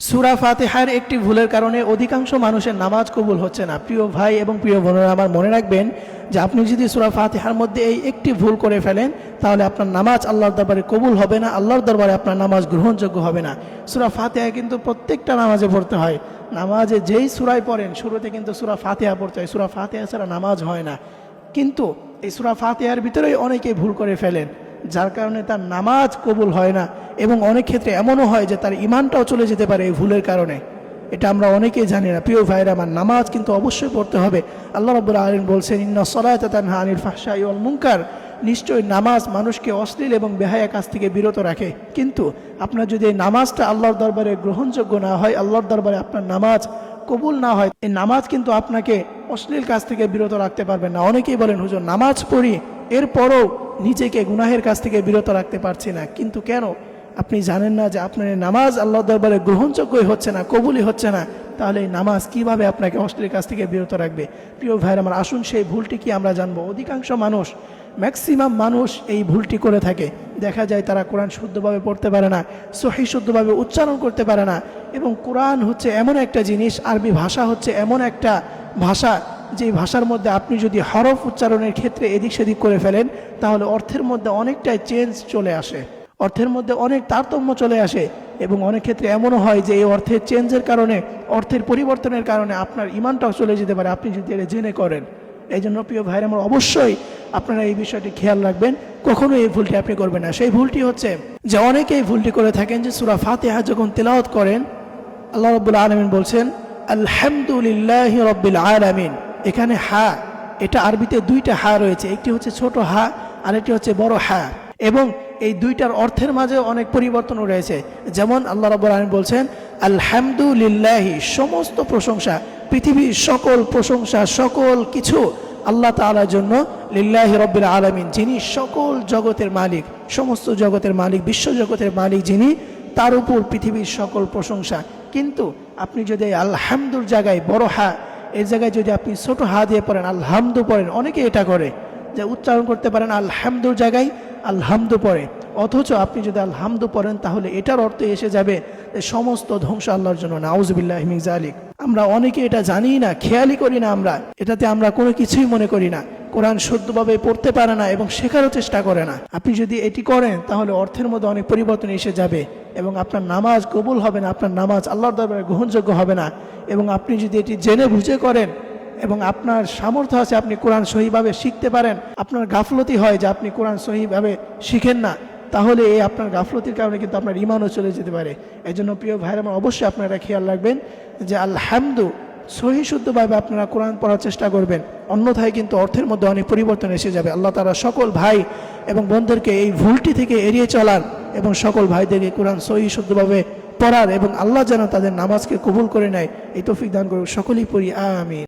সুরা ফাতেহার একটি ভুলের কারণে অধিকাংশ মানুষের নামাজ কবুল হচ্ছে না। প্রিয় ভাই এবং প্রিয় বোনেরা, আমার মনে রাখবেন যে আপনি যদি সুরা ফাতেহার মধ্যে এই একটি ভুল করে ফেলেন, তাহলে আপনার নামাজ আল্লাহর দরবারে কবুল হবে না, আল্লাহর দরবারে আপনার নামাজ গ্রহণযোগ্য হবে না। সুরা ফাতেহা কিন্তু প্রত্যেকটা নামাজে পড়তে হয়। নামাজে যেই সুরায় পড়েন, শুরুতে কিন্তু সুরা ফাতেহা পড়তে হয়। সুরা ফাতেহা ছাড়া নামাজ হয় না। কিন্তু এই সুরা ফাতেহার ভিতরেই অনেকে ভুল করে ফেলেন। যার কারণে তার নামাজ কবুল হয় না এবং অনেক ক্ষেত্রে এমনও হয় যে তার ইমানটাও চলে যেতে পারে এই ভুলের কারণে। এটা আমরা অনেকেই জানি না। প্রিয় ভাইরা আমার নামাজ কিন্তু অবশ্যই পড়তে হবে। আল্লাহ রব্বুল আলম বলছেন, ইন্না সলায়তানহা আনিল ওয়াল মুনকার। নিশ্চয়ই নামাজ মানুষকে অশ্লীল এবং বেহায়া কাজ থেকে বিরত রাখে। কিন্তু আপনার যদি এই নামাজটা আল্লাহর দরবারে গ্রহণযোগ্য না হয়, আল্লাহর দরবারে আপনার নামাজ কবুল না হয়, এই নামাজ কিন্তু আপনাকে অশ্লীল কাজ থেকে বিরত রাখতে পারবেন না। অনেকেই বলেন, হুজুর, নামাজ পড়ি, এরপরও নিজেকে গুনাহের কাছ থেকে বিরত রাখতে পারছি না। কিন্তু কেন? আপনি জানেন না যে আপনার নামাজ আল্লাহ দরবারে গ্রহণযোগ্যই হচ্ছে না, কবুলই হচ্ছে না। তাহলে এই নামাজ কীভাবে আপনাকে অশ্লীল কাছ থেকে বিরত রাখবে? প্রিয় ভাইয়ের আমার, আসুন সেই ভুলটি কি আমরা জানব? অধিকাংশ মানুষ ম্যাক্সিমাম মানুষ এই ভুলটি করে থাকে। দেখা যায় তারা কোরআন শুদ্ধভাবে পড়তে পারে না, সহি শুদ্ধভাবে উচ্চারণ করতে পারে না এবং কোরআন হচ্ছে এমন একটা জিনিস, আরবি ভাষা হচ্ছে এমন একটা ভাষা যে ভাষার মধ্যে আপনি যদি হরফ উচ্চারণের ক্ষেত্রে এদিক সেদিক করে ফেলেন, তাহলে অর্থের মধ্যে অনেকটাই চেঞ্জ চলে আসে। অর্থের মধ্যে অনেক তারতম্য চলে আসে এবং অনেক ক্ষেত্রে এমনও হয় যে এই অর্থের চেঞ্জের কারণে, অর্থের পরিবর্তনের কারণে আপনার ইমানটাও চলে যেতে পারে। আপনি যদি এটা জেনে করেন। এই জন্য প্রিয় ভাইয়ের আমার অবশ্যই আপনারা এই বিষয়টি খেয়াল রাখবেন। কখনো এই ভুলটি আপনি করবেন না। সেই ভুলটি হচ্ছে যে অনেকে এই ভুলটি করে থাকেন যে সুরা ফাতেহা যখন তেলাওয়াত করেন, আল্লাহ রব্বুল আলমিন বলছেন, আলহামদুলিল্লাহ রব্বিল আলমিন। এখানে হা, এটা আরবিতে দুইটা হা রয়েছে, একটি হচ্ছে ছোট হা আর একটি হচ্ছে বড় হা। এবং এই দুইটার অর্থের মাঝে অনেক পরিবর্তন রয়েছে। যেমন আল্লাহ রব্বুল আলমিন বলছেন, আলহামদুলিল্লাহি সমস্ত প্রশংসা, পৃথিবীর সকল প্রশংসা, সকল কিছু আল্লাহ তাআলার জন্য লিল্লাহি রব্বিল আলমিন, যিনি সকল জগতের মালিক, সমস্ত জগতের মালিক, বিশ্ব জগতের মালিক যিনি, তার উপর পৃথিবীর সকল প্রশংসা। কিন্তু আপনি যদি আলহামদুর জায়গায় বড় হা এর জায়গায় যদি আপনি ছোট হা দিয়ে পড়েন, আলহামদু পড়েন, অনেকে এটা করে যে উচ্চারণ করতে পারেন, আলহামদুর জায়গায় আলহামদু পড়ে। অথচ আপনি যদি আলহামদু পড়েন, তাহলে এটার অর্থ এসে যাবে যে সমস্ত ধ্বংস আল্লাহর জন্য। নাউজবিল্লাহ জালিক আমরা অনেকে এটা জানি না, খেয়ালই করি না আমরা। এটাতে আমরা কোনো কিছুই মনে করি না। কোরআন শুদ্ধভাবে পড়তে পারে না এবং শেখারও চেষ্টা করে না। আপনি যদি এটি করেন, তাহলে অর্থের মধ্যে অনেক পরিবর্তন এসে যাবে এবং আপনার নামাজ কবুল হবে না, আপনার নামাজ আল্লাহর দরবারে গ্রহণযোগ্য হবে না এবং আপনি যদি এটি জেনে বুঝে করেন এবং আপনার সামর্থ্য আছে আপনি কোরআন সহিভাবে শিখতে পারেন, আপনার গাফলতি হয় যে আপনি কোরআন সহিভাবে শিখেন না, তাহলে এই আপনার গাফলতির কারণে কিন্তু আপনার ইমানও চলে যেতে পারে। এই জন্য প্রিয় ভাইয়ের, আমার অবশ্যই আপনারা খেয়াল রাখবেন যে আলহামদু সহি শুদ্ধভাবে আপনারা কোরআন পড়ার চেষ্টা করবেন। অন্যথায় কিন্তু অর্থের মধ্যে অনেক পরিবর্তন এসে যাবে। আল্লাহ তারা সকল ভাই এবং বন্ধুদেরকে এই ভুলটি থেকে এড়িয়ে চলার এবং সকল ভাইদেরকে কোরআন সহি শুদ্ধভাবে পড়ার এবং আল্লাহ যেন তাদের নামাজকে কবুল করে নেয়, এই তফিক দান করুক সকলেই পড়ি, আমিন।